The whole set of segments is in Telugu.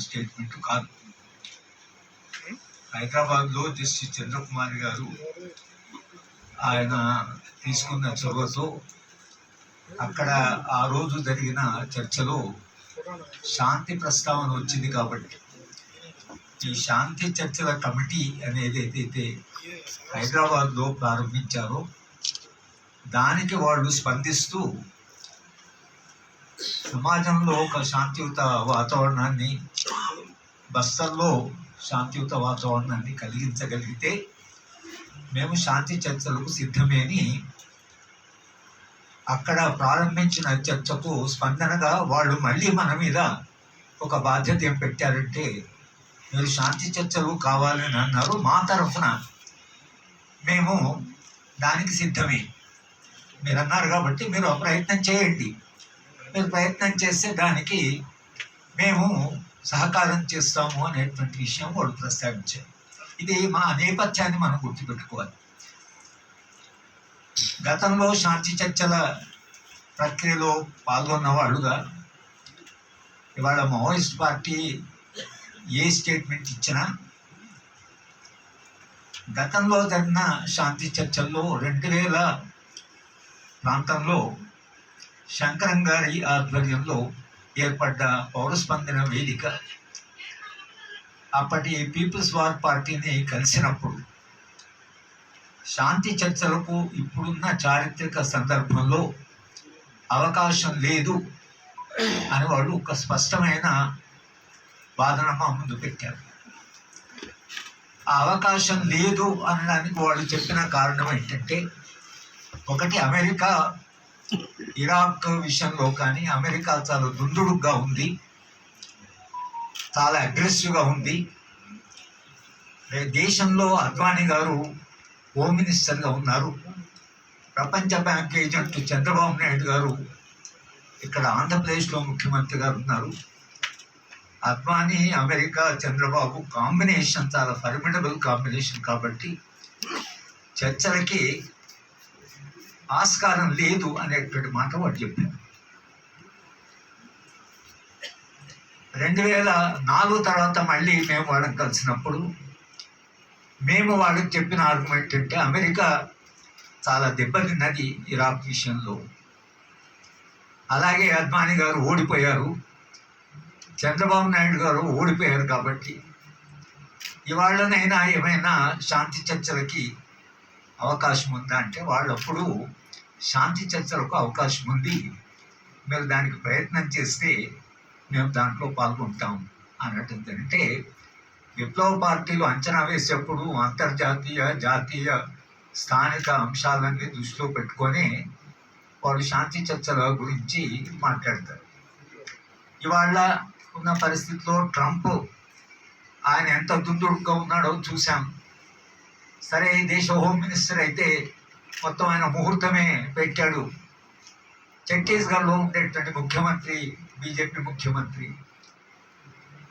స్టేట్మెంట్ కాదు. హైదరాబాద్లో జస్టిస్ చంద్రకుమార్ గారు ఆయన తీసుకున్న చొరవతో అక్కడ ఆ రోజు జరిగిన చర్చలో శాంతి ప్రస్తావన వచ్చింది కాబట్టి ఈ శాంతి చర్చల కమిటీ అనేది ఏదైతే హైదరాబాద్లో ప్రారంభించారో దానికి వాళ్ళు స్పందిస్తూ సమాజంలో ఒక శాంతియుత వాతావరణాన్ని బస్తర్లో శాంతియుత వాతావరణాన్ని కలిగించగలిగితే మేము శాంతి చర్చలకు సిద్ధమే అని అక్కడ ప్రారంభించిన చర్చకు స్పందనగా వాళ్ళు మళ్ళీ మన మీద ఒక బాధ్యత ఏం పెట్టారంటే మీరు శాంతి చర్చలు కావాలని అన్నారు మా తరఫున. మేము దానికి సిద్ధమే. మీరు అన్నారు కాబట్టి మీరు ఆ ప్రయత్నం చేయండి. మీరు ప్రయత్నం చేస్తే దానికి మేము సహకారం చేస్తాము అనేటువంటి విషయం వాడు ప్రస్తావించారు ఇది మా నేపథ్యాన్ని మనం గుర్తుపెట్టుకోవాలి. గతంలో శాంతి చర్చల ప్రక్రియలో పాల్గొన్న వాళ్ళుగా ఇవాళ మావోయిస్ట్ పార్టీ ఏ స్టేట్మెంట్ ఇచ్చినా గతంలో జరిగిన శాంతి చర్చల్లో రెండు వేల ప్రాంతంలో శంకరం గారి ఆధ్వర్యంలో ఏర్పడ్డ పౌరస్పందన వేదిక. అప్పటి పీపుల్స్ వార్ పార్టీని కలిసినప్పుడు శాంతి చర్చలకు ఇప్పుడున్న చారిత్రక సందర్భంలో అవకాశం లేదు అని వాళ్ళు ఒక స్పష్టమైన వాదన మా ముందు పెట్టారు. ఆ అవకాశం లేదు అనడానికి వాళ్ళు చెప్పిన కారణం ఏంటంటే ఒకటి అమెరికా ఇరాక్ విషయంలో కానీ అమెరికా చాలా దుందుడుగ్గా ఉంది. చాలా అగ్రెసివ్గా ఉంది. దేశంలో అద్వానీ గారు హోమ్ మినిస్టర్గా ఉన్నారు. ప్రపంచ బ్యాంక్ ఏజెంట్ చంద్రబాబు నాయుడు గారు ఇక్కడ ఆంధ్రప్రదేశ్లో ముఖ్యమంత్రి గారు ఉన్నారు. అద్వానీ అమెరికా చంద్రబాబు కాంబినేషన్ చాలా ఫర్మిడబుల్ కాంబినేషన్ కాబట్టి చర్చలకి ఆస్కారం లేదు అనేటువంటి మాట వాడు చెప్పారు రెండు వేల నాలుగు తర్వాత మళ్ళీ మేము వాళ్ళని కలిసినప్పుడు మేము వాళ్ళకి చెప్పిన ఆర్గ్యుమెంట్ అంటే అమెరికా చాలా దెబ్బతిన్నది ఇరాక్ విషయంలో. అలాగే అద్వానీ గారు ఓడిపోయారు. చంద్రబాబు నాయుడు గారు ఓడిపోయారు కాబట్టి ఇవాళ్ళనైనా ఏమైనా శాంతి చర్చలకి అవకాశం ఉందా అంటే వాళ్ళప్పుడు శాంతి చర్చలకు అవకాశం ఉంది. మీరు దానికి ప్రయత్నం చేస్తే మేము దాంట్లో పాల్గొంటాం అన్నట్టు అంటే విప్లవ పార్టీలు అంచనా వేసేప్పుడు అంతర్జాతీయ జాతీయ స్థానిక అంశాలన్నీ దృష్టిలో పెట్టుకొని వాళ్ళు శాంతి చర్చల గురించి మాట్లాడతారు. ఇవాళ ఉన్న పరిస్థితిలో ట్రంప్ ఆయన ఎంత దుందుడుగా ఉన్నాడో చూసాం సరే ఈ దేశ హోమ్ మినిస్టర్ అయితే మొత్తం ఆయన ముహూర్తమే పెట్టాడు. ఛత్తీస్గఢ్లో ఉండేటువంటి ముఖ్యమంత్రి బీజేపీ ముఖ్యమంత్రి.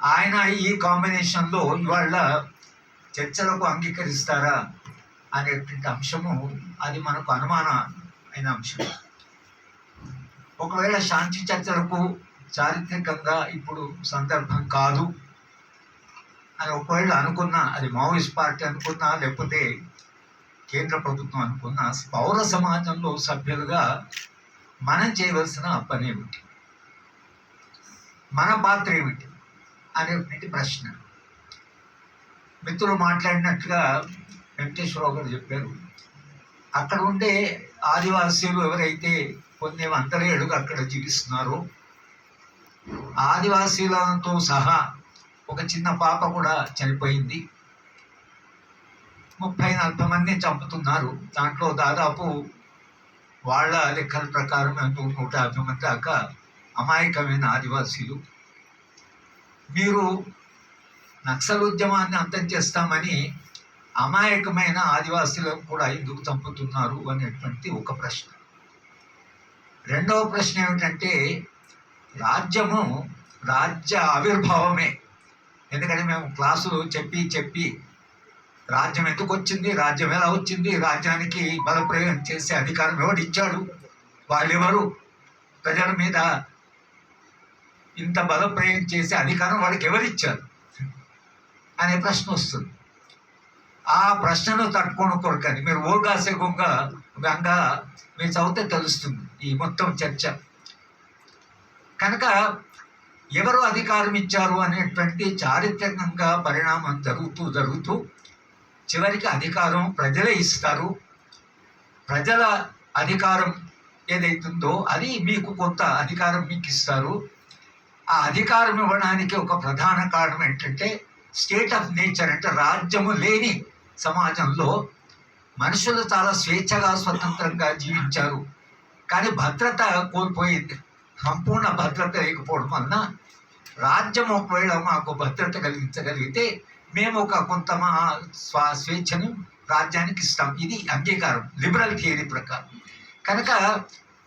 ఆయన ఈ కాంబినేషన్లో ఇవాళ చర్చలకు అంగీకరిస్తారా అనేటువంటి అంశము అది మనకు అనుమాన అయిన అంశం. ఒకవేళ శాంతి చర్చలకు చారిత్రకంగా ఇప్పుడు సందర్భం కాదు అని ఒకవేళ అనుకున్నా అది మావోయిస్ట్ పార్టీ అనుకున్నా లేకపోతే కేంద్ర ప్రభుత్వం అనుకున్న పౌర సమాజంలో సభ్యులుగా మనం చేయవలసిన పని ఏమిటి? మన పాత్ర ఏమిటి? అనేటువంటి ప్రశ్న. మిత్రులు మాట్లాడినట్టుగా వెంకటేశ్వరరావు గారు చెప్పారు అక్కడ ఉండే ఆదివాసీలు ఎవరైతే కొన్ని వందల అక్కడ జీవిస్తున్నారో ఆదివాసీలతో సహా ఒక చిన్న పాప కూడా చనిపోయింది. ముప్పై నలభై మంది చంపుతున్నారు. దాంట్లో దాదాపు వాళ్ళ లెక్కల ప్రకారం ఎంతో నూట యాభై మంది దాకా అమాయకమైన ఆదివాసీలు. మీరు నక్సల్ ఉద్యమాన్ని అంతం చేస్తామని అమాయకమైన ఆదివాసీలను కూడా ఎందుకు చంపుతున్నారు అనేటువంటి ఒక ప్రశ్న. రెండవ ప్రశ్న ఏమిటంటే రాజ్యము రాజ్య ఆవిర్భావమే. ఎందుకంటే మేము క్లాసులు చెప్పి చెప్పి రాజ్యం ఎందుకు వచ్చింది? రాజ్యం ఎలా వచ్చింది? రాజ్యానికి బలప్రయోగం చేసే అధికారం ఎవడు ఇచ్చాడు? వాళ్ళెవరు? ప్రజల మీద ఇంత బలప్రయోగం చేసే అధికారం వాళ్ళకి ఎవరిచ్చారు అనే ప్రశ్న వస్తుంది. ఆ ప్రశ్నను తట్టుకోని కొరకని మీరు ఓగాసే గుంగ గంగ మీరు చదివితే తెలుస్తుంది ఈ మొత్తం చర్చ. కనుక ఎవరు అధికారం ఇచ్చారు అనేటువంటి చారిత్రకంగా పరిణామం జరుగుతూ జరుగుతూ చివరికి అధికారం ప్రజలే ఇస్తారు. ప్రజల అధికారం ఏదైతుందో అది మీకు కొంత అధికారం మీకు ఇస్తారు ఆ అధికారం ఇవ్వడానికి ఒక ప్రధాన కారణం ఏంటంటే స్టేట్ ఆఫ్ నేచర్ అంటే రాజ్యము లేని సమాజంలో మనుషులు చాలా స్వేచ్ఛగా స్వతంత్రంగా జీవించారు. కానీ భద్రత కోల్పోయింది. సంపూర్ణ భద్రత లేకపోవడం వలన రాజ్యం ఒకవేళ మాకు భద్రత కలిగించగలిగితే మేము ఒక కొంత మా స్వా స్వేచ్ఛను రాజ్యానికి ఇస్తాం. ఇది అంగీకారం. లిబరల్ థియరీ ప్రకారం. కనుక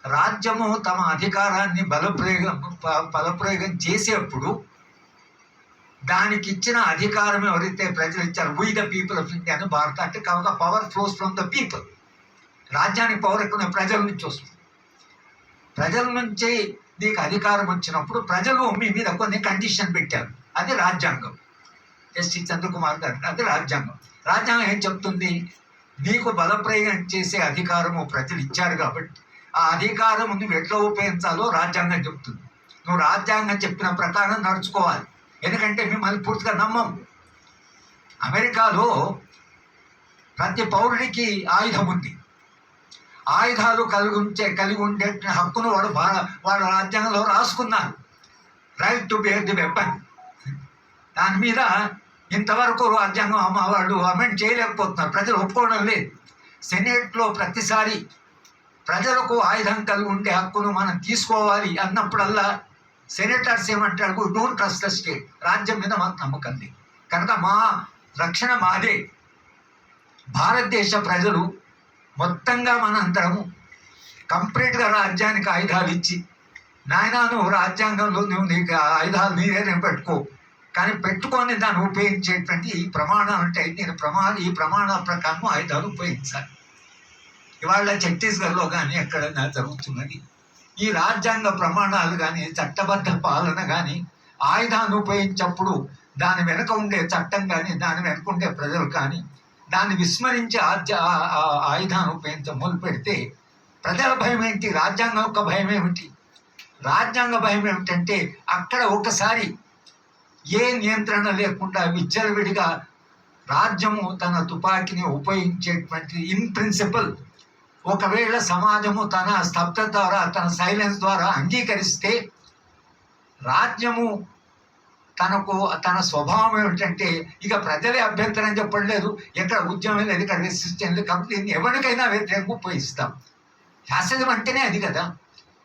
రాజ్యము తమ అధికారాన్ని బలప్రయోగం బలప్రయోగం చేసేప్పుడు దానికి ఇచ్చిన అధికారం ఎవరైతే ప్రజలు ఇచ్చారు we the people of India అని భారత అంటే కావున power flows from the people రాజ్యానికి పవర్ ఎక్కువ ప్రజల నుంచి వస్తుంది. ప్రజల నుంచి నీకు అధికారం వచ్చినప్పుడు ప్రజలు మీ మీద కొన్ని కండిషన్ పెట్టారు. అది రాజ్యాంగం. జస్టిస్ చంద్రకుమార్ గారు అది రాజ్యాంగం. రాజ్యాంగం ఏం చెప్తుంది? నీకు బలప్రయోగం చేసే అధికారము ప్రజలు ఇచ్చారు కాబట్టి ఆ అధికారం నువ్వు ఎట్లా ఉపయోగించాలో రాజ్యాంగం చెప్తుంది. నువ్వు రాజ్యాంగం చెప్పిన ప్రకారం నడుచుకోవాలి. ఎందుకంటే మిమ్మల్ని పూర్తిగా నమ్మం. అమెరికాలో ప్రతి పౌరుడికి ఆయుధం ఉంది. ఆయుధాలు కలిగి ఉంచే కలిగి ఉండే హక్కును వాడు వాళ్ళ వాడు రాజ్యాంగంలో రాసుకున్నారు right to bear the weapon దాని మీద ఇంతవరకు రాజ్యాంగం అమ్మ వాళ్ళు అమెండ్ చేయలేకపోతున్నారు. ప్రజలు ఒప్పుకోవడం లేదు. సెనేట్లో ప్రతిసారి ప్రజలకు ఆయుధం కలిగి ఉండే హక్కును మనం తీసుకోవాలి అన్నప్పుడల్లా సెనేటర్స్ ఏమంటారు? Don't trust the state. రాజ్యం మీద మాకు నమ్మకం లేదు. కనుక మా రక్షణ మాదే. భారతదేశ ప్రజలు మొత్తంగా మనందరము కంప్లీట్గా రాజ్యానికి ఆయుధాలు ఇచ్చి నాయన నువ్వు రాజ్యాంగంలో నువ్వు నీకు ఆయుధాలు నీదే నేను పెట్టుకో. కానీ పెట్టుకొని దాన్ని ఉపయోగించేటువంటి ఈ ప్రమాణం అంటే నేను ప్రమాణ ఈ ప్రమాణాల ప్రకారం ఆయుధాలు ఉపయోగించాలి. ఇవాళ ఛత్తీస్గఢ్లో కానీ ఎక్కడైనా జరుగుతున్నది. ఈ రాజ్యాంగ ప్రమాణాలు కానీ చట్టబద్ధ పాలన కానీ ఆయుధాన్ని ఉపయోగించప్పుడు దాని వెనుక ఉండే చట్టం కానీ దాని వెనుక ఉండే ప్రజలు కానీ దాన్ని విస్మరించి ఆద్య ఆయుధాన్ని ఉపయోగించ మొదలు పెడితే ప్రజల భయం ఏంటి? రాజ్యాంగం యొక్క భయం ఏమిటి? రాజ్యాంగ భయం ఏమిటంటే అక్కడ ఒకసారి ఏ నియంత్రణ లేకుండా విచ్చలవిడిగా రాజ్యము తన తుపాకీని ఉపయోగించేటువంటి ఇన్ ప్రిన్సిపల్. ఒకవేళ సమాజము తన స్తబ్దత ద్వారా తన సైలెన్స్ ద్వారా అంగీకరిస్తే రాజ్యము తనకు తన స్వభావం ఏమిటంటే ఇక ప్రజలే అభ్యంతరం చెప్పట్లేదు. ఎక్కడ ఉద్యమం లేదు ఇక్కడ రెసిస్టెన్స్ లేదు కాబట్టి దీన్ని ఎవరికైనా వ్యతిరేకంగా ఉపయోగిస్తాం. ఫ్యాసిజం అంటేనే అది కదా.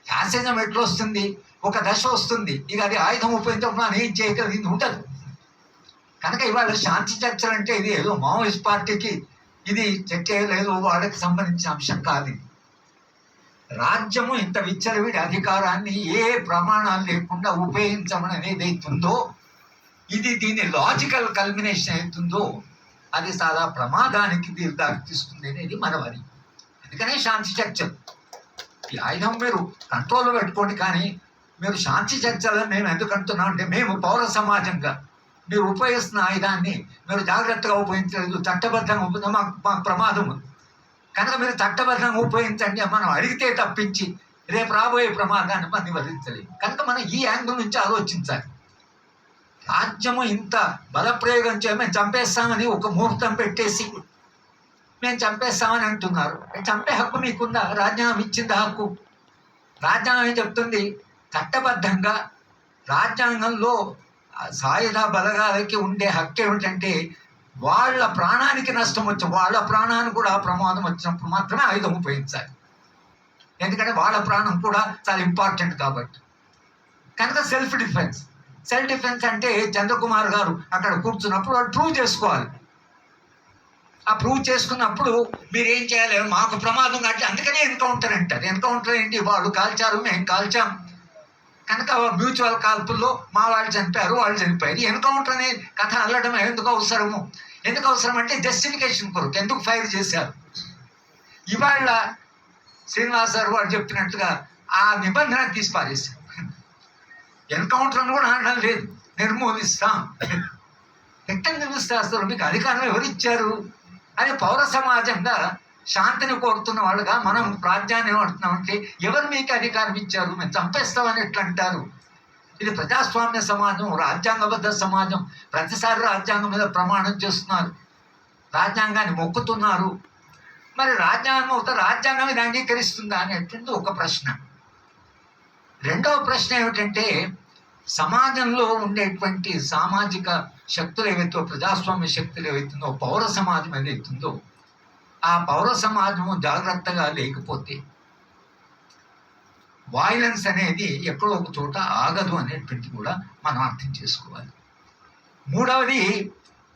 ఫ్యాసిజం ఎట్లా వస్తుంది ఒక దశ వస్తుంది. ఇక అది ఆయుధం ఉపయోగించడం మనం ఏం చేయగలిగింది ఉండదు కనుక ఇవాళ శాంతి చర్చలు అంటే ఇది ఏదో మావోయిస్ట్ పార్టీకి ఇది చర్చ లేదు వాళ్ళకి సంబంధించిన అంశం కాదు రాజ్యము ఇంత విచ్చలవిడి అధికారాన్ని ఏ ప్రమాణాలు లేకుండా ఉపయోగించమని అనేది అవుతుందో ఇది దీని లాజికల్ కల్మినేషన్ అవుతుందో అది చాలా ప్రమాదానికి దీని తీస్తుంది అనేది మనవరి అందుకనే శాంతి చర్చలు. ఈ ఆయుధం మీరు కంట్రోల్లో పెట్టుకోండి కానీ మీరు శాంతి చర్చలని మేము ఎందుకు అంటున్నాం అంటే మేము పౌర సమాజంగా. మీరు ఉపయోగిస్తున్న ఆయుధాన్ని మీరు జాగ్రత్తగా ఉపయోగించలేదు చట్టబద్ధంగా ఉపయోగ మాకు మాకు ప్రమాదం ఉంది. కనుక మీరు చట్టబద్ధంగా ఉపయోగించండి మనం అడిగితే తప్పించి రేపు రాబోయే ప్రమాదాన్ని మనం నివరించలేము. కనుక మనం ఈ యాంగిల్ నుంచి ఆలోచించాలి. రాజ్యము ఇంత బలప్రయోగం చేయ మేము చంపేస్తామని ఒక ముహూర్తం పెట్టేసి మేము చంపేస్తామని అంటున్నారు. చంపే హక్కు మీకుందా? రాజ్యాంగం ఇచ్చింది హక్కు? రాజ్యాంగం చెప్తుంది? చట్టబద్ధంగా రాజ్యాంగంలో సాయుధ బలగాలకి ఉండే హక్కు ఏమిటంటే వాళ్ళ ప్రాణానికి నష్టం వచ్చి వాళ్ళ ప్రాణానికి కూడా ప్రమాదం వచ్చినప్పుడు మాత్రమే ఆయుధం ఉపయోగించాలి. ఎందుకంటే వాళ్ళ ప్రాణం కూడా చాలా ఇంపార్టెంట్ కాబట్టి. కనుక సెల్ఫ్ డిఫెన్స్ సెల్ఫ్ డిఫెన్స్ అంటే చంద్రకుమార్ గారు అక్కడ కూర్చున్నప్పుడు వాళ్ళు ప్రూవ్ చేసుకోవాలి. ఆ ప్రూవ్ చేసుకున్నప్పుడు మీరు ఏం చేయాలి? మాకు ప్రమాదం కాబట్టి అందుకనే ఎన్కౌంటర్ అంటారు. ఎన్కౌంటర్ ఏంటి? వాళ్ళు కాల్చారు మేము కాల్చాం. కనుక మ్యూచువల్ కాల్పుల్లో మా వాళ్ళు చనిపోయారు వాళ్ళు చనిపోయారు. ఎన్కౌంటర్ అనే కథ అల్లడం ఎందుకు అవసరము? ఎందుకు అవసరం అంటే జస్టిఫికేషన్ కొరకు ఎందుకు ఫైర్ చేశారు? ఇవాళ శ్రీనివాస్ వాడు చెప్పినట్టుగా ఆ నిబంధన తీసి పారేశారు ఎన్కౌంటర్ అని కూడా అనడం లేదు నిర్మూలిస్తాం. ఎట్లా నిర్మిస్తారు మీకు అధికారం ఎవరు ఇచ్చారు అని పౌర సమాజంగా శాంతిని కోరుతున్న వాళ్ళుగా మనం ప్రాధాన్యం అంటున్నామంటే ఎవరు మీకు అధికారం ఇచ్చారు? మేము చంపేస్తామని ఎట్లా అంటారు? ఇది ప్రజాస్వామ్య సమాజం రాజ్యాంగబద్ధ సమాజం. ప్రతిసారి రాజ్యాంగం మీద ప్రమాణం చేస్తున్నారు. రాజ్యాంగాన్ని మొక్కుతున్నారు. మరి రాజ్యాంగం అవుతా రాజ్యాంగం ఇది అంగీకరిస్తుందా అనేటువంటి ఒక ప్రశ్న. రెండవ ప్రశ్న ఏమిటంటే సమాజంలో ఉండేటువంటి సామాజిక శక్తులు ఏవైతుందో ప్రజాస్వామ్య శక్తులు ఏవైతుందో పౌర సమాజం ఏదైతుందో ఆ పౌర సమాజము జాగ్రత్తగా లేకపోతే వాయిలెన్స్ అనేది ఎక్కడో ఒక చోట ఆగదు అనేటువంటి కూడా మనం అర్థం చేసుకోవాలి. మూడవది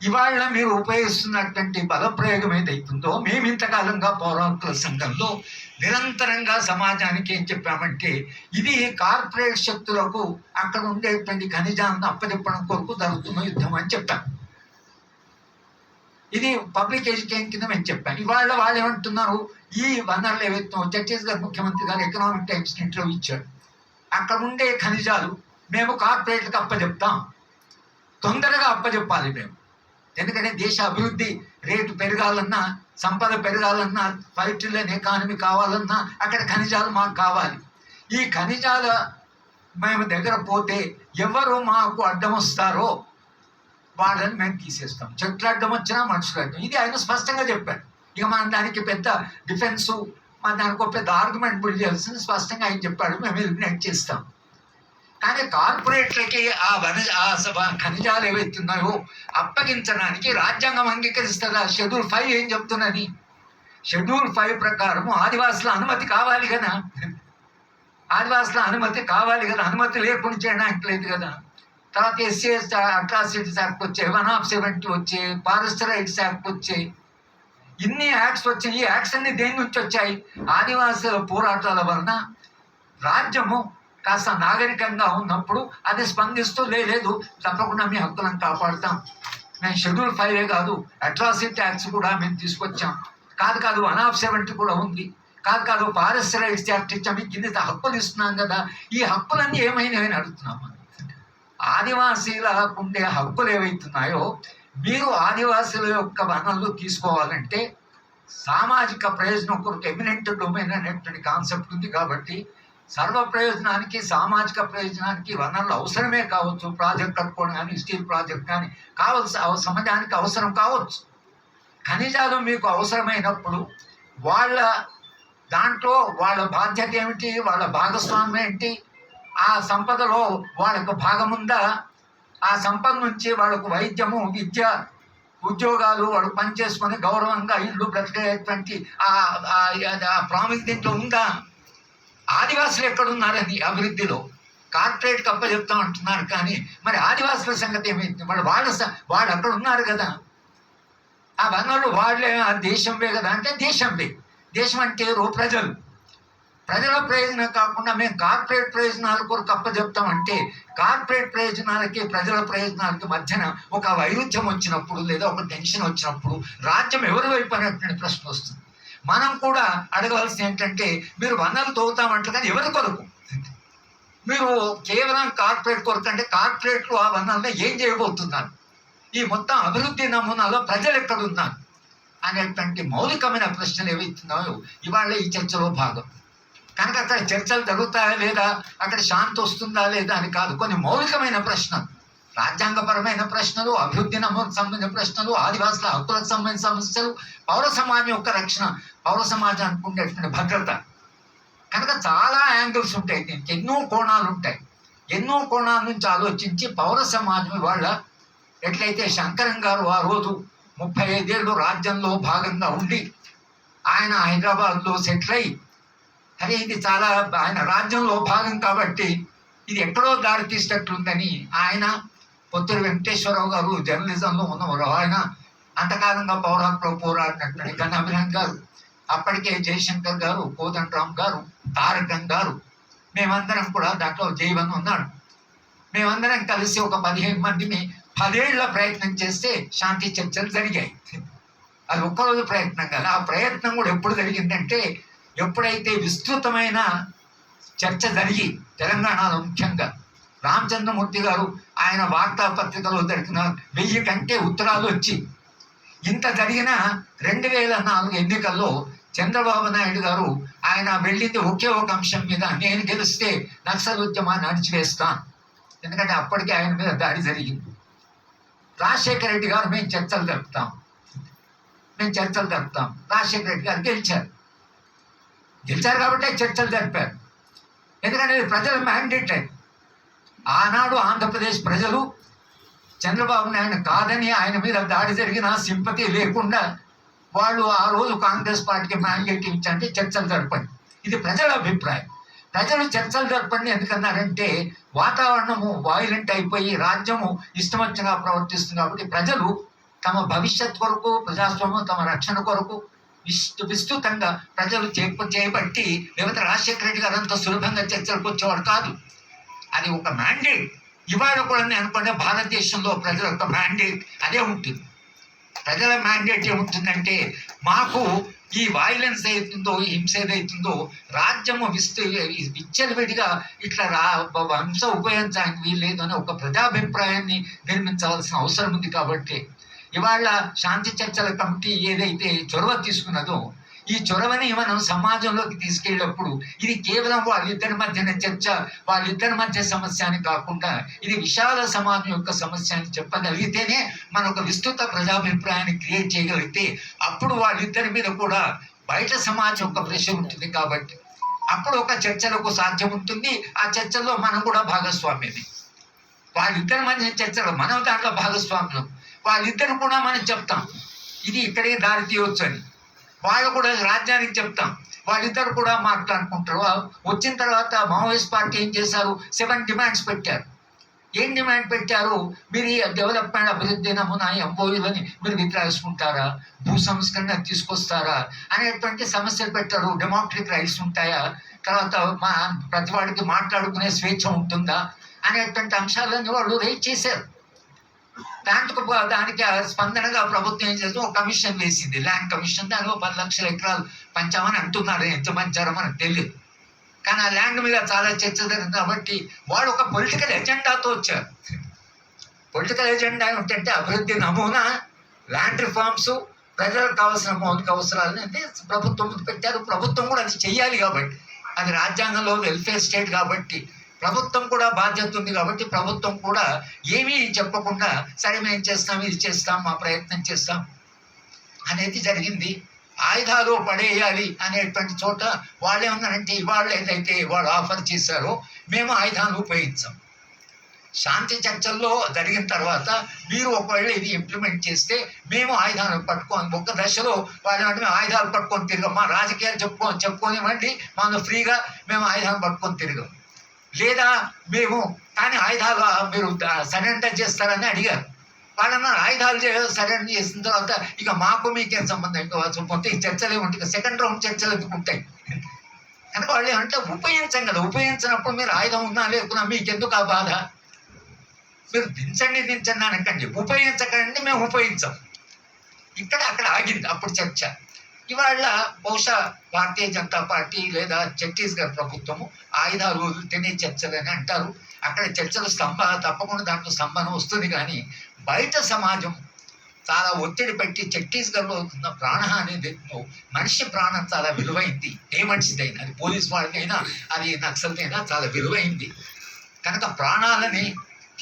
ఇవాళ మీరు ఉపయోగిస్తున్నటువంటి బలప్రయోగం ఏదైతుందో మేము ఇంతకాలంగా పౌరాకుల సంఘంలో నిరంతరంగా సమాజానికి ఏం చెప్పామంటే ఇది కార్పొరేట్ శక్తులకు అక్కడ ఉండేటువంటి ఖనిజాలను అప్పచెప్పడం కొరకు జరుగుతున్న యుద్ధం అని చెప్పాం. ఇది పబ్లిక్ ఎడ్యుకేషన్ కింద మేము చెప్పాను ఇవాళ వాళ్ళు ఏమంటున్నారు? ఈ వనరులు ఏవైతే ఛత్తీస్గఢ్ ముఖ్యమంత్రి గారు ఎకనామిక్ టైమ్స్ ఇంటర్వ్యూ ఇచ్చాడు అక్కడ ఉండే ఖనిజాలు మేము కార్పొరేట్కి అప్పచెప్తాం తొందరగా అప్పచెప్పాలి మేము. ఎందుకంటే దేశ అభివృద్ధి రేటు పెరగాలన్నా సంపద పెరగాలన్నా ఫైవ్ ఎకానమీ కావాలన్నా అక్కడ ఖనిజాలు మాకు కావాలి. ఈ ఖనిజాల మేము దగ్గర పోతే ఎవరు మాకు అడ్డం వస్తారో వాళ్ళని మేము తీసేస్తాం. చెట్లాడడం వచ్చినా మనుషులు అడ్డం ఇది ఆయన స్పష్టంగా చెప్పాడు. ఇక మనం దానికి పెద్ద డిఫెన్స్ మన దానికి పెద్ద ఆర్గ్యుమెంట్ బిల్డ్ చేయాల్సింది స్పష్టంగా ఆయన చెప్పాడు. మేము ఎలిమినేట్ చేస్తాం. కానీ కార్పొరేట్లకి ఆ వన ఆ ఖనిజాలు ఏవైతున్నాయో అప్పగించడానికి రాజ్యాంగం అంగీకరిస్తుందా షెడ్యూల్ ఫైవ్ ఏం చెప్తున్నది షెడ్యూల్ ఫైవ్ ప్రకారం ఆదివాసుల అనుమతి కావాలి కదా. ఆదివాసుల అనుమతి కావాలి కదా. అనుమతి లేకుండా చేయడానికి లేదు కదా. తర్వాత ఎస్సీ అట్రాసిటీస్ యాక్ట్ వచ్చాయి వన్ ఆఫ్ సెవెంటీ వచ్చాయి ఫారెస్ట్ రైట్స్ యాక్ట్ వచ్చాయి. ఇన్ని యాక్ట్స్ వచ్చాయి ఈ యాక్ట్స్ అన్ని దేని నుంచి వచ్చాయి? ఆదివాసుల పోరాటాల వలన రాజ్యము కాస్త నాగరికంగా ఉన్నప్పుడు అది స్పందిస్తూ లేదు తప్పకుండా మీ హక్కులను కాపాడుతాం. మేము షెడ్యూల్ ఫైవే కాదు అట్రాసిటీ యాక్ట్స్ కూడా మేము తీసుకొచ్చాం. కాదు కాదు వన్ ఆఫ్ సెవెంటీ కూడా ఉంది. కాదు కాదు ఫారెస్ట్ రైట్స్ యాక్ట్ ఇచ్చాం. కింద హక్కులు ఇస్తున్నాం కదా ఈ హక్కులన్నీ ఏమైనా అని అడుగుతున్నాం ఆదివాసీలకు ఉండే హక్కులు ఏవైతున్నాయో మీరు ఆదివాసీల యొక్క వనరులు తీసుకోవాలంటే సామాజిక ప్రయోజనం కొరకు ఎమినెంట్ డొమైన్ అనేటువంటి కాన్సెప్ట్ ఉంది కాబట్టి సర్వ ప్రయోజనానికి సామాజిక ప్రయోజనానికి వనరులు అవసరమే కావచ్చు ప్రాజెక్ట్ కట్టుకోవడం కానీ స్టీల్ ప్రాజెక్ట్ కానీ కావచ్చు సమాజానికి అవసరం కావచ్చు. ఖనిజాలు మీకు అవసరమైనప్పుడు వాళ్ళ దాంట్లో వాళ్ళ బాధ్యత ఏమిటి వాళ్ళ భాగస్వామ్యం ఏంటి ఆ సంపదలో వాళ్ళకు భాగం ఉందా ఆ సంపద నుంచి వాళ్ళకు వైద్యము విద్య ఉద్యోగాలు వాళ్ళు పనిచేసుకొని గౌరవంగా ఇల్లు బ్రతికేటువంటి ఆ ఆ ఉందా? ఆదివాసులు ఎక్కడున్నారని అభివృద్ధిలో? కార్పొరేట్ కప్ప చెప్తా అంటున్నారు కానీ మరి ఆదివాసుల సంగతి ఏమైంది? మరి వాళ్ళ వాళ్ళు అక్కడ ఉన్నారు కదా. ఆ వనరులు వాళ్ళే ఆ దేశంవే కదా అంటే దేశంవే దేశం అంటే రో ప్రజలు. ప్రజల ప్రయోజనం కాకుండా మేము కార్పొరేట్ ప్రయోజనాల కొరకు అప్పచెప్తామంటే కార్పొరేట్ ప్రయోజనాలకి ప్రజల ప్రయోజనాలకి మధ్యన ఒక వైరుధ్యం వచ్చినప్పుడు లేదా ఒక టెన్షన్ వచ్చినప్పుడు రాజ్యం ఎవరి వైపు అనేటువంటి ప్రశ్న వస్తుంది. మనం కూడా అడగవలసింది ఏంటంటే మీరు వనరులు తోగుతామంటారు కానీ ఎవరి కొరకు? మీరు కేవలం కార్పొరేట్ కొరకు అంటే కార్పొరేట్లు ఆ వనరులను ఏం చేయబోతున్నారు? ఈ మొత్తం అభివృద్ధి నమూనాలో ప్రజలు ఎక్కడున్నారు? అనేటువంటి మౌలికమైన ప్రశ్నలు ఏవైతున్నాయో ఇవాళ ఈ చర్చలో భాగం. కనుక అక్కడ చర్చలు జరుగుతాయా లేదా? అక్కడ శాంతి వస్తుందా లేదా అని కాదు. కొన్ని మౌలికమైన ప్రశ్నలు రాజ్యాంగపరమైన ప్రశ్నలు అభివృద్ధి నమూనాకు సంబంధించిన ప్రశ్నలు ఆదివాసుల హక్కులకు సంబంధించిన సమస్యలు పౌర సమాజం యొక్క రక్షణ పౌర సమాజానికి ఉండేటువంటి భద్రత. కనుక చాలా యాంగిల్స్ ఉంటాయి. దీనికి ఎన్నో కోణాలు ఉంటాయి. ఎన్నో కోణాల నుంచి ఆలోచించి పౌర సమాజం వాళ్ళ ఎట్లయితే శంకరం గారు ఆ రోజు ముప్పై ఐదేళ్ళు రాజ్యంలో భాగంగా ఉండి ఆయన హైదరాబాద్లో సెటిల్ అయ్యి అరే ఇది చాలా ఆయన రాజ్యంలో భాగం కాబట్టి ఇది ఎక్కడో దారి తీసినట్లుందని ఆయన పొత్తురు వెంకటేశ్వరరావు గారు జర్నలిజంలో ఉన్నవారు. ఆయన అంతకాలంగా పౌరాకులో పోరాడినటువంటి గణాభిరామ్ గారు అప్పటికే జయశంకర్ గారు కోదండరామ్ గారు తారకం గారు మేమందరం కూడా దాంట్లో జైవన్ ఉన్నాడు. మేమందరం కలిసి ఒక పదిహేను మందిని పదేళ్ళ ప్రయత్నం చేస్తే శాంతి చర్చలు జరిగాయి. అది ఒక్కరోజు ప్రయత్నం కదా. ఆ ప్రయత్నం కూడా ఎప్పుడు జరిగిందంటే ఎప్పుడైతే విస్తృతమైన చర్చ జరిగి తెలంగాణలో ముఖ్యంగా రామచంద్రమూర్తి గారు ఆయన వార్తాపత్రికలో జరిగిన వెయ్యి కంటే ఉత్తరాలు వచ్చి ఇంత జరిగిన రెండు వేల నాలుగు ఎన్నికల్లో చంద్రబాబు నాయుడు గారు ఆయన వెళ్ళింది ఒకే ఒక అంశం మీద నేను గెలిస్తే నక్సల్ ఉద్యమాన్ని అణిచివేస్తాను ఎందుకంటే అప్పటికే ఆయన మీద దాడి జరిగింది. రాజశేఖర రెడ్డి గారు మేము చర్చలు జరుపుతాం. మేము చర్చలు జరుపుతాం. రాజశేఖర రెడ్డి గారు గెలిచారు. గెలిచారు కాబట్టి చర్చలు జరిపారు. ఎందుకంటే ఇది ప్రజల మ్యాండేట్ అది. ఆనాడు ఆంధ్రప్రదేశ్ ప్రజలు చంద్రబాబు నాయుడు కాదని ఆయన మీద దాడి జరిగిన సింపతి లేకుండా వాళ్ళు ఆ రోజు కాంగ్రెస్ పార్టీకి మ్యాండేట్ ఇచ్చండి చర్చలు జరపండి. ఇది ప్రజల అభిప్రాయం. ప్రజలు చర్చలు జరపండి ఎందుకన్నారంటే వాతావరణము వాయిలెంట్ అయిపోయి రాజ్యము ఇష్టమచ్చగా ప్రవర్తిస్తుంది కాబట్టి ప్రజలు తమ భవిష్యత్ కొరకు ప్రజాస్వామ్యం తమ రక్షణ కొరకు విస్తు విస్తృతంగా ప్రజలు చేపట్టి చేయబట్టి లేకపోతే రాజశేఖర రెడ్డి గారు అంత సులభంగా చర్చలకు వచ్చేవాడు కాదు. అది ఒక మ్యాండేట్ ఇవాళ కూడా నేను అనుకుంటే భారతదేశంలో ప్రజల యొక్క మ్యాండేట్ అదే ఉంటుంది. ప్రజల మ్యాండేట్ ఏముంటుందంటే మాకు ఈ వైలెన్స్ ఏదైతుందో ఈ హింస ఏదైతుందో రాజ్యము విస్తు విచ్చలవిడిగా ఇట్లా రా హింస ఉపయోగించడానికి వీల్లేదు అనే ఒక ప్రజాభిప్రాయాన్ని నిర్మించవలసిన అవసరం ఉంది కాబట్టి ఇవాళ శాంతి చర్చల కమిటీ ఏదైతే చొరవ తీసుకున్నదో ఈ చొరవని మనం సమాజంలోకి తీసుకెళ్ళినప్పుడు ఇది కేవలం వాళ్ళిద్దరి మధ్యన చర్చ వాళ్ళిద్దరి మధ్య సమస్య అని కాకుండా ఇది విశాల సమాజం యొక్క సమస్య అని చెప్పగలిగితేనే మనం ఒక విస్తృత ప్రజాభిప్రాయాన్ని క్రియేట్ చేయగలిగితే అప్పుడు వాళ్ళిద్దరి మీద కూడా బయట సమాజం యొక్క ప్రెషర్ ఉంటుంది కాబట్టి. అప్పుడు ఒక చర్చలకు సాధ్యం ఉంటుంది. ఆ చర్చల్లో మనం కూడా భాగస్వామ్యమే. వాళ్ళిద్దరి మధ్య చర్చలు మనం దాంట్లో భాగస్వామ్యం. వాళ్ళిద్దరు కూడా మనం చెప్తాం. ఇది ఇక్కడే దారి తీయవచ్చు అని. వాళ్ళు కూడా రాజ్యానికి చెప్తాం. వాళ్ళిద్దరు కూడా మాట్లాడుకుంటారు. వచ్చిన తర్వాత మావోయిస్ట్ పార్టీ ఏం చేశారు? సెవెన్ డిమాండ్స్ పెట్టారు. ఏం డిమాండ్ పెట్టారు? మీరు ఈ డెవలప్మెంట్ అభివృద్ధి నమూనా ఎంఓయూలని మీరు విద్రాసుకుంటారా భూ సంస్కరణ తీసుకొస్తారా? అనేటువంటి సమస్యలు పెట్టారు. డెమోక్రటిక్ రైట్స్ ఉంటాయా? తర్వాత మా ప్రతి వాడికి మాట్లాడుకునే స్వేచ్ఛ ఉంటుందా? అనేటువంటి అంశాలన్నీ వాళ్ళు రేట్ చేశారు. దాంట్లో దానికి ఆ స్పందనగా ప్రభుత్వం ఏం చేస్తుంది ఒక కమిషన్ వేసింది. ల్యాండ్ కమిషన్ దాని ఒక పది లక్షల ఎకరాలు పంచామని అంటున్నారు. ఎంత పంచారో మనకు తెలియదు కానీ ఆ ల్యాండ్ మీద చాలా చర్చ జరిగింది కాబట్టి వాళ్ళు ఒక పొలిటికల్ ఎజెండాతో వచ్చారు. పొలిటికల్ ఎజెండా ఏమిటంటే అభివృద్ధి నమూనా ల్యాండ్ రిఫార్మ్స్ ప్రజలకు కావాల్సిన మౌలిక అవసరాలు అంటే ప్రభుత్వం పెట్టారు. ప్రభుత్వం కూడా అది చెయ్యాలి కాబట్టి. అది రాజ్యాంగంలో వెల్ఫేర్ స్టేట్ కాబట్టి ప్రభుత్వం కూడా బాధ్యత ఉంది కాబట్టి ప్రభుత్వం కూడా ఏమీ చెప్పకుండా సరే మేము చేస్తాం ఇది చేస్తాం మా ప్రయత్నం చేస్తాం అనేది జరిగింది. ఆయుధాలు పడేయాలి అనేటువంటి చోట వాళ్ళు ఏమన్నారంటే ఇవాళ ఏదైతే వాళ్ళు ఆఫర్ చేశారో మేము ఆయుధాలు ఉపయోగించాం. శాంతి చర్చల్లో జరిగిన తర్వాత మీరు ఒకవేళ ఇది ఇంప్లిమెంట్ చేస్తే మేము ఆయుధాలు పట్టుకొని ఒక దశలో వాళ్ళు అంటే మేము ఆయుధాలు పట్టుకొని తిరగం. మా రాజకీయాలు చెప్పుకొని చెప్పుకోనివ్వండి మనం ఫ్రీగా మేము ఆయుధాలు పట్టుకొని తిరగం. లేదా మేము కానీ ఆయుధాలు మీరు సరెండర్ చేస్తారని అడిగారు. వాళ్ళన్నారు ఆయుధాలు సరెండర్ చేసిన తర్వాత ఇక మాకు మీకేం సంబంధం? ఇంకా చూపుకుంటే ఈ చర్చలు ఉంటాయి. ఇక సెకండ్ రౌండ్ చర్చలు ఎందుకు ఉంటాయి? కనుక వాళ్ళు ఏమంటే ఉపయోగించం కదా. ఉపయోగించినప్పుడు మీరు ఆయుధం ఉన్నా లేకున్నా మీకెందుకు ఆ బాధ? మీరు దించండి దించండి అనకండి. ఉపయోగించకండి మేము ఉపయోగించాం. ఇక్కడ అక్కడ ఆగింది అప్పుడు చర్చ. ఇవాళ బహుశా భారతీయ జనతా పార్టీ లేదా ఛత్తీస్గఢ్ ప్రభుత్వము ఆయుధాలు వదిలితేనే చర్చలు అని అంటారు. అక్కడ చర్చలు స్తంభ తప్పకుండా దాంట్లో స్తంభన వస్తుంది కానీ బయట సమాజం చాలా ఒత్తిడి పెట్టి ఛత్తీస్గఢ్లో ఉన్న ప్రాణహాని అనేది మనిషి ప్రాణం చాలా విలువైంది. ఏ మనిషిదైనా అది పోలీస్ వాళ్ళకైనా అది నక్సల్దైనా చాలా విలువైంది. కనుక ప్రాణాలని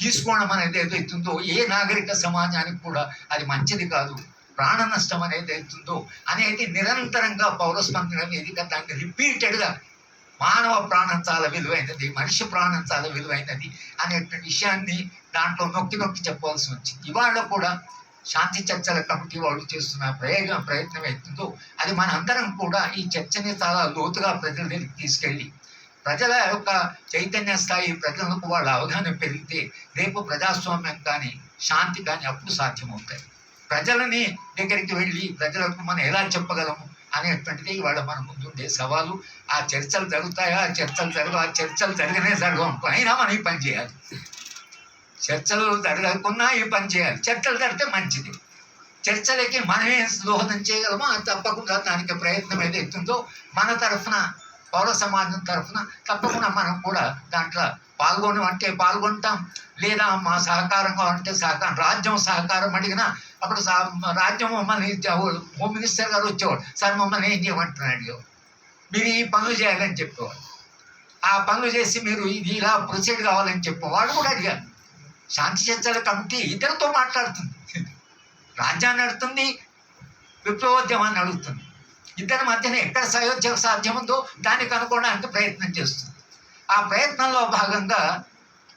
తీసుకోవడం అనేది ఏదైతుందో ఏ నాగరిక సమాజానికి కూడా అది మంచిది కాదు. ప్రాణ నష్టం అనేది అవుతుందో అనేది నిరంతరంగా పౌరస్పందన వేదిక దాన్ని రిపీటెడ్గా మానవ ప్రాణం చాలా విలువైనది మనిషి ప్రాణం చాలా విలువైనది అనేటువంటి విషయాన్ని దాంట్లో నొక్కి నొక్కి చెప్పవలసి వచ్చింది. ఇవాళ కూడా శాంతి చర్చల కమిటీ వాళ్ళు చేస్తున్న ప్రయోగ ప్రయత్నం అవుతుందో అది మన అందరం కూడా ఈ చర్చని చాలా లోతుగా ప్రజల దగ్గరికి తీసుకెళ్ళి ప్రజల యొక్క చైతన్య స్థాయి ప్రజలకు వాళ్ళ అవగాహన పెరిగితే రేపు ప్రజాస్వామ్యం కానీ శాంతి కానీ అప్పుడు సాధ్యమవుతాయి. ప్రజలని దగ్గరికి వెళ్ళి ప్రజలకు మనం ఎలా చెప్పగలము అనేటువంటిది ఇవాళ మన ముందుండే సవాలు. ఆ చర్చలు జరుగుతాయా? ఆ చర్చలు జరుగు ఆ చర్చలు జరిగినే జరగవు అయినా మనం ఈ పని చేయాలి. చర్చలు జరగకున్నా ఈ పని చేయాలి. చర్చలు జరిగితే మంచిది. చర్చలకి మనమే దోహదం చేయగలమో? అది తప్పకుండా దానికి ప్రయత్నం ఏదైతుందో మన తరఫున పౌర సమాజం తరఫున తప్పకుండా మనం కూడా దాంట్లో పాల్గొనమంటే పాల్గొంటాం. లేదా మా సహకారం కావాలంటే సహకారం రాజ్యం సహకారం అడిగినా అప్పుడు రాజ్యం మమ్మల్ని హోమ్ మినిస్టర్ గారు వచ్చేవాడు. సార్ మమ్మల్ని ఏం చేయమంటున్నాడు అడిగేవాడు. మీరు ఈ పనులు చేయాలని చెప్పేవాడు. ఆ పనులు చేసి మీరు ఇది ఇలా ప్రొసీడ్ కావాలని చెప్పేవాడు. కూడా అడిగారు శాంతి చర్చల కమిటీ ఇద్దరితో మాట్లాడుతుంది. రాజ్యాన్ని అడుగుతుంది విప్లవోద్యమాన్ని అడుగుతుంది ఇద్దరి మధ్యన ఎక్కడ సయోధ్య సాధ్యముందో దానికి అనుకోవడానికి ప్రయత్నం చేస్తుంది. ఆ ప్రయత్నంలో భాగంగా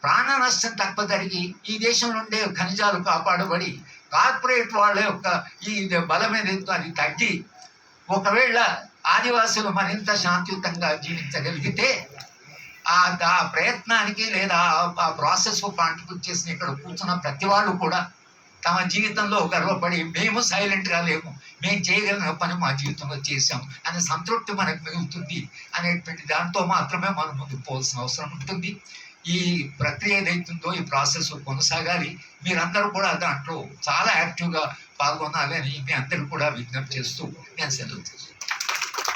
ప్రాణ నష్టం తక్కువ జరిగి ఈ దేశంలో ఉండే ఖనిజాలు కాపాడబడి కార్పొరేట్ వాళ్ళ యొక్క ఈ బలమైన అది తగ్గి ఒకవేళ ఆదివాసులు మరింత శాంతియుతంగా జీవించగలిగితే ఆ ఆ ప్రయత్నానికి లేదా ఆ- ప్రాసెస్ కాంట్రిబ్యూట్ చేసిన ఇక్కడ కూర్చున్న ప్రతి వాళ్ళు కూడా తమ జీవితంలో గర్వపడి మేము సైలెంట్గా లేము మేము చేయగలిగిన పని మా జీవితంలో చేశాం అనే సంతృప్తి మనకు మిగులుతుంది అనేటువంటి దాంతో మాత్రమే మనం ముందుకు పోవాల్సిన అవసరం ఉంటుంది. ఈ ప్రక్రియ ఏదైతుందో ఈ ప్రాసెస్ కొనసాగాలి. మీరందరూ కూడా దాంట్లో చాలా యాక్టివ్గా పాల్గొనాలని మీ అందరూ కూడా విజ్ఞప్తి చేస్తూ నేను సెలవు తీసుకుంటాను